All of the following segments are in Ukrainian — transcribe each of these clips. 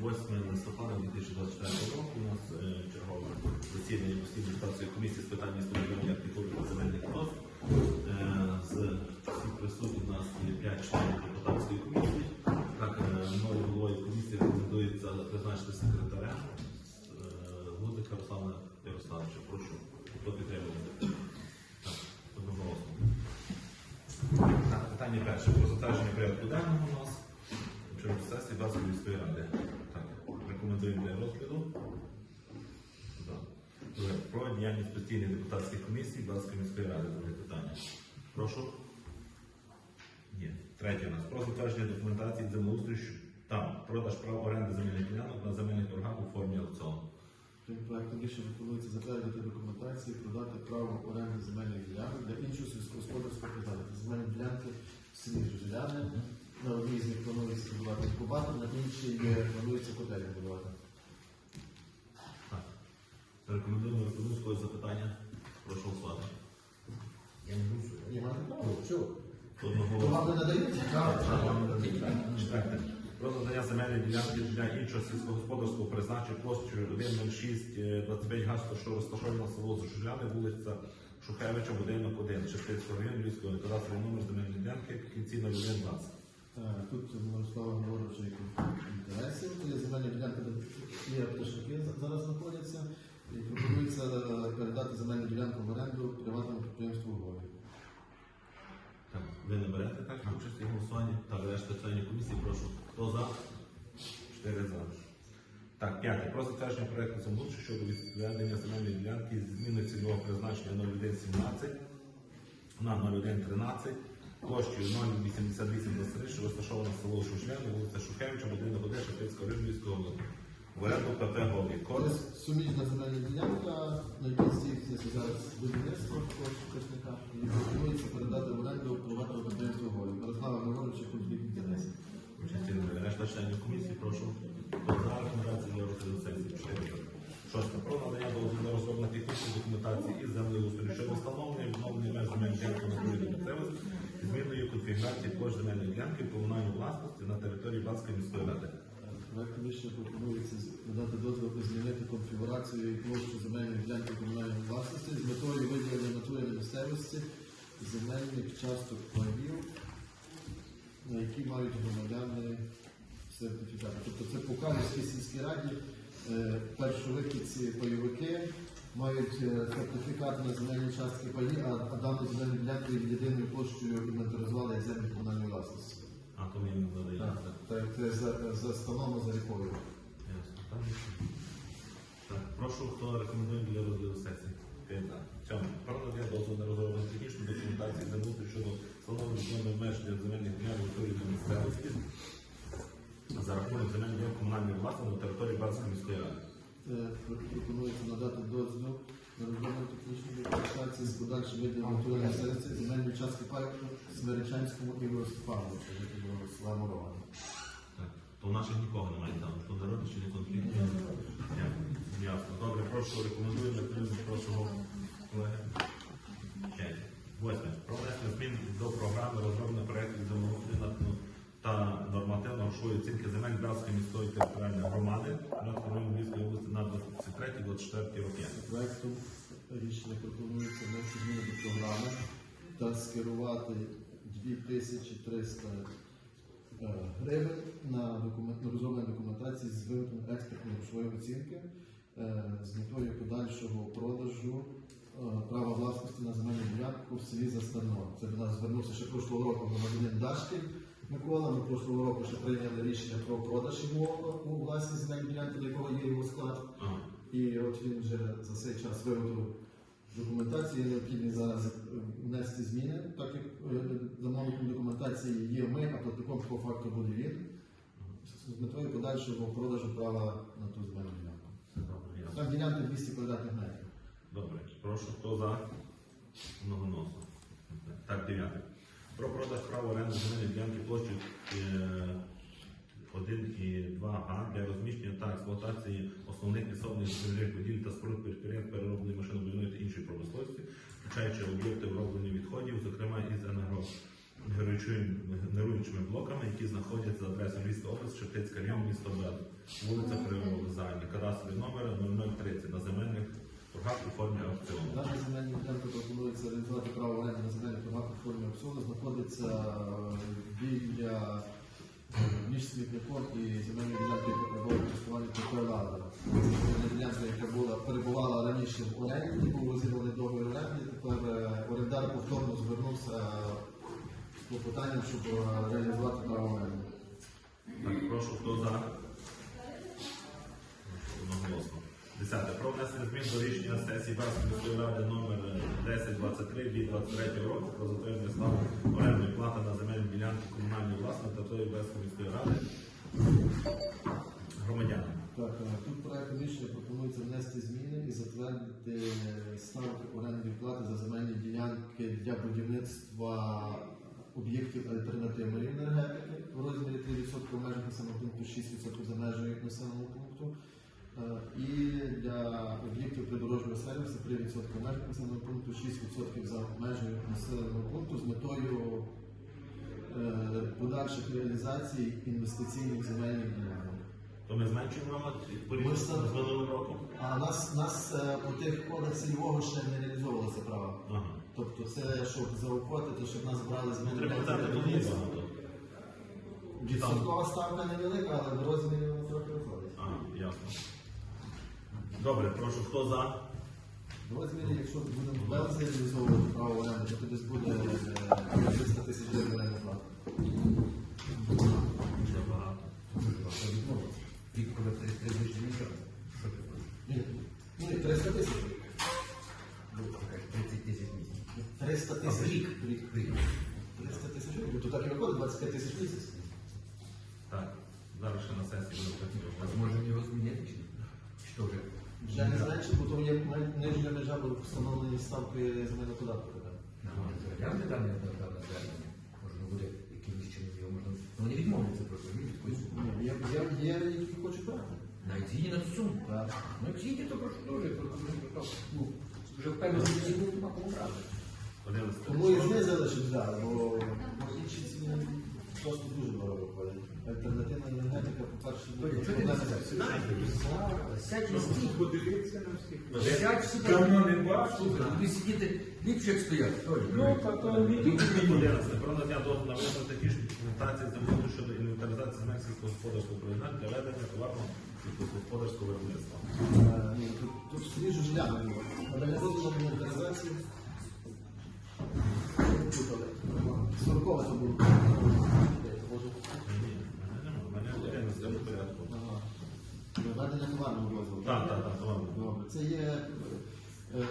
8 листопада 2024 року у нас е, чергове засідання постійної депутатської комісії з питань містобудування архітектури та земельних відносин. Е, З всіх присутніх у нас є 5 членів депутатської комісії. Так, е, мною головою комісії рекомендується призначити секретаря Гудика Руслана Ярославовича. Прошу, хто підтримує? Питання перше. Про затвердження порядку денного у нас. Через сесії Баскої міської ради. Рекомендуємо для розгляду. Про діяльність постійних депутатських комісій Баскої міської ради. Друге питання. Прошу. Ні. Третє у нас. Про затвердження документації землеустрою та продаж прав оренди земельних ділянок на земельних торгах у формі аукціону. Тим проектом рішення пропонується затвердити документації, продати право оренди земельних ділянок для іншого сільськогосподарського призначення. Земельні ділянки в селі Жуляни. На одній з них планується будувати інкубатор, на іншій планується котельня будувати. Так. Рекомендуємо рекомендуємо когось запитання. Прошу голосувати. Я не буду. Ні, мати право. Чого? Одного То вам не надають? Четверте. Про надання земельної ділянки для іншого сільськогосподарського призначення площею 106 25 га, що розташована село Зашуляни, вулиця Шухевича, будинок 1, Шестицького району, Львівського кадастровий номер земельної ділянки в кінці 0120. Тут Мирослава говорить, що є конфлікт інтересів. Це є земельна ділянка, де є пташники за- зараз знаходяться. І пропонується е, передати земельну ділянку в оренду приватному підприємству «Горі». Так, ви не берете так участь у голосуванні? Так, решта членів комісії, прошу. Хто за? Чотири за. Так, п'яте. Про затвердження проекту землеустрою щодо відведення земельної ділянки з зміни цільового призначення 0117 на 0113 площею 08823, що розташована село Шушляни, вулиця Шухевича, будинок 1, Шептицького Рижнівського області. В оренду КП Гові. Це Кодекс. суміжна земельна ділянка, на якій здійснюється зараз будівництво шкасника. І пропонується передати в оренду приватному підприємству «Горі». Мирослава Григоровича конфлікт інтересів. Участі. Решта членів комісії, прошу. За рекомендації для розгляду сесії? Чотири. Шосте. Про надання дозволу на технічної документації із землеустрою щодо встановлення і відновлення меж земельної ділянки на території місцевості з конфігурації площ земельної ділянки в комунальній власності на території Баскої міської ради. Проектом рішення пропонується надати дозвіл змінити конфігурацію і площу земельної ділянки комунальної власності з метою виділення натури на місцевості земельних часток паїв, на які мають громадяни сертифікати. Тобто це по Калівській сільській раді е, першовики пайовики мають е, сертифікат на земельні частки паї, а, дану земельну ділянку єдиною площею інвентаризували як землі комунальної власності. А то мені не. Так, так, це за, за станом за рікою. Ясно. Так, прошу, хто рекомендує для розгляду сесії? П'ять за. Сьоме. Про дозволу на розроблення технічної документації землеустрою щодо встановлення зони меж для земельних ділянок та місцевості за рахунок земельних ділянок комунальної власності на території Барської міської ради. Е, Пропонується надати дозвіл на розроблення технічної документації з подальшим виділом натуральної серці земельні частки парку Смиричанському і Ростепановичу, жителю села Морова. Так. То у наших нікого немає там, то народи чи не конфлікт. Ясно. Добре, прошу, рекомендуємо підтримати прошлого колеги. П'ять. Восьме. Про внесення змін до програми розроблення проєктів ну, та нормативно-грошової оцінки земель Братської міської територіальної громади Братської Львівської області на 23-24 роки. Проектом рішення пропонується внести зміни до програми та скерувати 2300 е, гривень на, документ, розроблення документації з виготовленням експертної грошової оцінки е, з метою подальшого продажу е, права власності на земельну ділянку в селі Заставно. Це до нас звернувся ще прошлого року громадянин Дашків Микола. Ми прошлого року ще прийняли рішення про продаж йому у власність земельної ділянки, до якого є його склад. Ага. І от він вже за цей час виготовив документацію, необхідно зараз внести зміни, так як е, замовником документації є ми, а платником по факту буде він, з метою подальшого продажу права на ту земельну ділянку. Там ділянка 200 квадратних метрів. Добре, прошу, хто за? Многоносно. Так, дев'яте. Про продаж права оренди земельної ділянки площі 1 і 2 га для розміщення та експлуатації основних лісовних земельних будівель та споруд підприємств переробної машинобудівної та іншої промисловості, включаючи об'єкти вироблення відходів, зокрема із енерго генеруючими блоками, які знаходяться за адресою Львівська область, Шептицька район, місто Бел, вулиця Привокзальна, кадастровий номер 0030 на земельних торгах у формі аукціону. Знаходиться е, біля е, між смітником і земельної ділянки користування ради. Це ділянка, яка була перебувала раніше в оренді, був розірваний договір оренді. Тепер е, орендар повторно звернувся з питанням, щоб реалізувати право оренду. Так, прошу, хто за? 10. Про внесення змін до рішення сесії Верховної міської ради номер 1023 від 23 року про затвердження ставки орендної плати на земельні ділянки комунальної власної та тої без міської ради громадянам. Так, е, тут проект рішення пропонується внести зміни і затвердити е, ставки орендної плати за земельні ділянки для будівництва об'єктів альтернативної енергетики в розмірі 3% в межах населеного пункту, 6% за межами населеного пункту. Е, І для об'єктів придорожнього сервісу 3% в населеного пункту, 6% за межами населеного пункту з метою е, подальших реалізацій інвестиційних земельних ділянок. То ми зменшуємо порівняно з минулим роком? А нас, нас е, по тих кодах цільового ще не реалізовувалося право. Ага. Тобто це щоб заохотити, щоб нас брали з багато. Відсоткова ставка невелика, але в розмірі вона трохи виходить. Ага, ясно. Добре, прошу, хто за? Розмірі, якщо будемо в Белзі реалізовувати право оренди, то десь буде е, 300 тисяч гривень оренди плати. Ще багато. Тільки коли три три тижні не треба. Що ти хочеш? Ні, ні, 300 тисяч. Ну, 30 тисяч місяць. 300 тисяч. рік. Рік. Рік. 300 тисяч гривень. То так і виходить 25 тисяч місяць. Так, зараз ще на сесії буде працювати. Возможно, його змінити чи ні? Що вже? Вже не зменшить, бо то є нижня межа бо встановлені ставки земельного податку. тепер. Розглянути дане дане звернення. Можна буде якимось чином його можна. Ну, вони відмовляться просто від такої суми. Є, є, є, які хочуть брати. Навіть згідні на цю суму. Так. Ну, як то прошу дуже. Ну, вже впевнений, що згідні нема кому брати. Тому і знизили, щоб взяли, бо бо інші ціни просто дуже дорого виходять. Альтернативна енергетика, по-перше. Сядь і стій. Подивіться на всіх. Сядь всі. Давно не. Слухай, люди сидіти ліпше, як стоять. Ну, та то. Про надання дозволу на визнання технічної документації землі щодо інвентаризації земель сільськогосподарського приєднання для ведення товарного сільськогосподарського виробництва. Тут, тут скоріше жиля не Реалізована. Сорокова це було. Товарного. Так, так, так. Добре, це є е,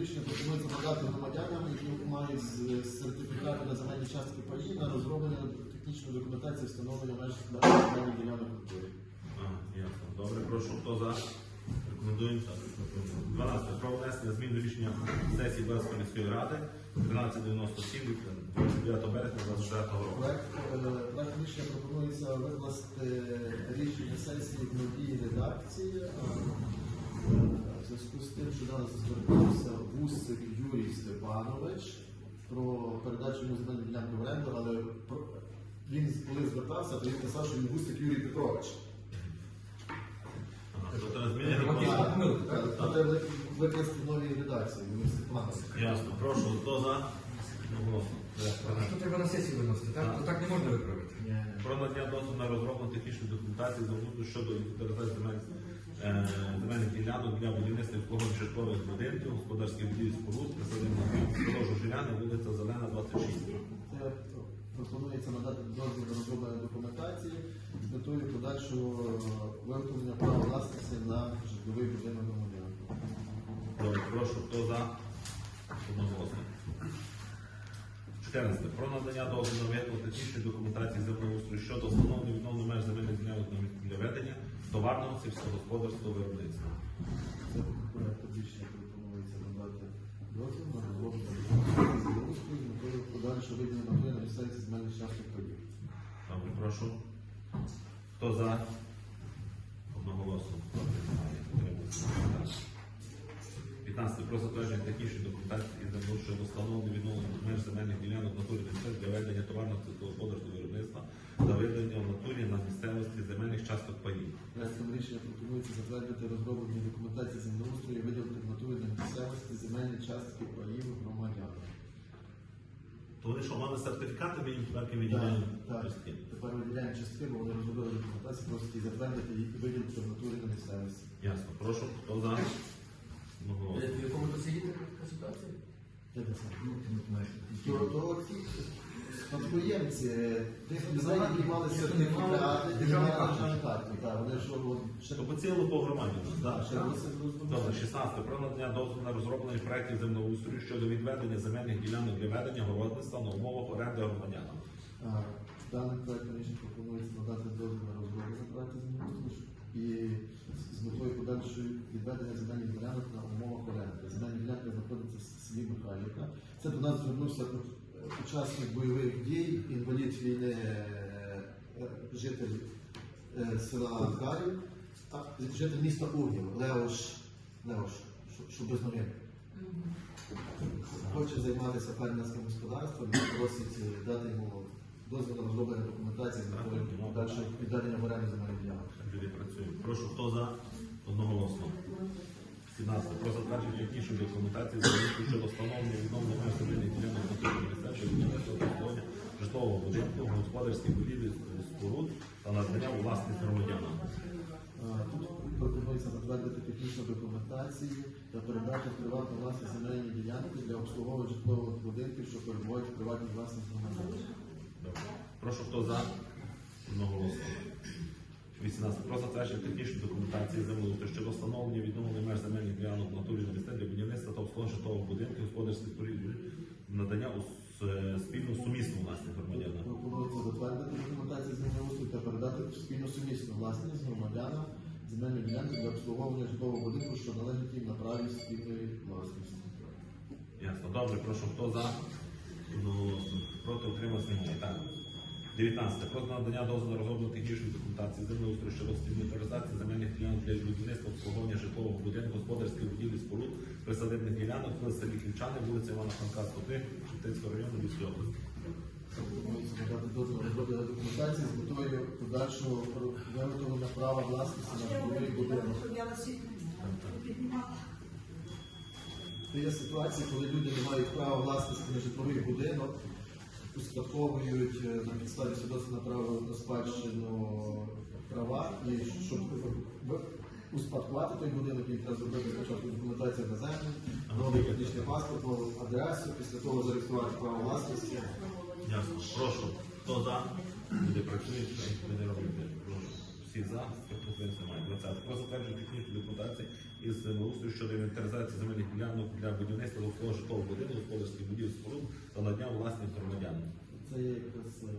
рішення пропонується надати громадянам, які мають з- сертифікати на земельні частки паї на розроблення технічної документації встановлення меж земельних ділянок культури. Ясно. Добре, прошу, хто за? Рекомендуємо так. 12. Про внесення змін до рішення сесії Березької міської ради 1397 від 29 березня 24 року. Проект, е, рішення пропонується викласти рішення сесії в новій редакції. Е, В зв'язку з тим, що нас звертався Вусик Юрій Степанович про передачу йому земельної ділянки в оренду, але він коли звертався, то він писав, що він Вусик Юрій Петрович. Ага, тобто зміни Так, рекомендуємо. так, помилка, так? Е, Треба ви- викласти в новій редакції. Ясно. Прошу, хто за? Що треба на сесію виносити? Так, так не можна виправити. Про надання дозволу на розроблену технічної документації заводу щодо інвентаризації е, земельних ділянок для будівництва житлових будинків, господарських будівель споруд, присадибних село Жужиляни, вулиця Зелена, 26. Пропонується надати дозвіл на розроблення документації з метою подальшого виготовлення права власності на житловий будинок громадян. Добре, прошу, хто за? Одноголосно. 14. Про надання дозволу на виготовлення технічної документації землеустрою щодо встановлення відновлення меж земельних ділянок для ведення товарного сільськогосподарського виробництва. Це проект рішення пропонується надати дозвіл на розроблення документації з метою подальшого виділення на місцевості земельних часток подій. Добре, прошу. Хто за? Одноголосно. Утримується. 15. Про затвердження технічної документації із землею щодо встановлення відновлення меж земельних ділянок в натурі місцевих для ведення товарного сільськогосподарського виробництва та ведення в натурі на місцевості земельних часток паїв. Проектом рішення пропонується затвердити розроблені документації землеустрою і виділити в натурі на місцевості земельні частки паїв громадян. То вони що, мали сертифікати, ми їм тепер виділяємо Так, так. Тепер виділяємо частину, вони розробили документацію, просто її затвердити і виділити в натурі на місцевості. Ясно. Прошу, хто за? Одноголосно. Е, В якому то сидіти така ситуація? Де це саме? Ну, ти не знаєш. То, то ці спадкоємці, тих людей, які мали сертифікати, Державні карти. Так, вони що ще То по цілу по громаді. Так, ще Добре, 16. Про надання дозволу на розроблення проєктів землеустрою щодо відведення земельних ділянок для ведення городництва на умовах оренди громадянам. Даний проект рішення пропонується надати дозвіл на розроблення проекту землеустрою і з метою подальшої відведення земельних ділянок на умовах оренди. Земельні ділянки знаходяться в селі Михайлівка. Це до нас звернувся е, учасник бойових дій, інвалід війни, е, житель е, села Харів, а житель міста Угів, Леош, Леош, що- без новин. Хоче займатися фермерським господарством просить е, дати йому дозвіл на розроблення документації подальшого відведення в оренду земельних ділянок. Люди працюють. Прошу, хто за? Одноголосно. 17. Про затвердження технічної документації землеустрою щодо встановлення відновлення меж ділянок на території місцевого будівництва житлового будинку, господарських будівель, споруд та надання у власність громадянам. Е, Тут пропонується затвердити технічну документацію та передати приватну власність земельні ділянки для обслуговування житлових будинків, що перебувають в приватній власності громадян. Прошу, хто за? Одноголосно. 18. Про затвердження технічної документації землеустрою щодо встановлення відновлення меж земельних ділянок натурі на місця для будівництва та обслуговування житлових будинків, господарських споруд, надання у спільну сумісну власність громадянам. Пропонується затвердити документацію землеустрою та передати в спільну сумісну власність громадянам земельні ділянки для обслуговування житлового будинку, що належить їм на праві спільної власності. Ясно. Добре, прошу, хто за? Одноголосно. Проти немає. Так. 19. Про надання дозволу на розроблення технічної документації землеустрою щодо стимуляризації земельних ділянок для будівництва обслуговування житлового будинку, господарських будівлі споруд, присадибних ділянок в селі Кільчани, вулиця Івана Франка, 103, Шептицького району Львівської області. Пропонується надати дозвіл розроблення документації з метою подальшого виготовлення права власності на житловий будинок. Це є ситуації, коли люди не мають права власності на житловий будинок, успадковують е, на підставі свідоцтва на право на спадщину права, і щоб успадкувати той будинок, їм треба зробити спочатку документацію на землю, новий технічний паспорт, нову адресу, після того зареєструвати право власності. Ясно. Прошу, хто за? Люди працюють, робимо. Прошу. Всі за, підприємці немає. 20. Про затвердження технічної документації із землеустрою щодо інвентаризації земельних ділянок для будівництва довкола житлового будинку, господарських будівель споруд та надання у власність громадянам. Це є якраз е,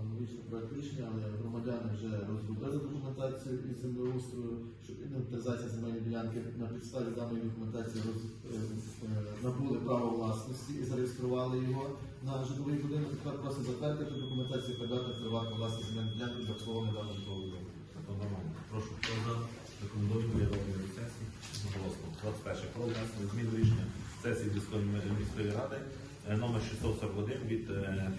аналогічний проект рішення, але громадяни вже розробили документацію із землеустрою, щоб інвентаризація земельної ділянки на підставі даної документації роз, е, е, набули право власності і зареєстрували його на житловий будинок. Тепер просить затвердити документацію передати в приватну власність земельної ділянки для обслуговування даного житлового. Прошу, хто за? Для розгляду сесії. Голосно. 21. Про внесення змін рішення сесії міської ради е, номер 641 від е,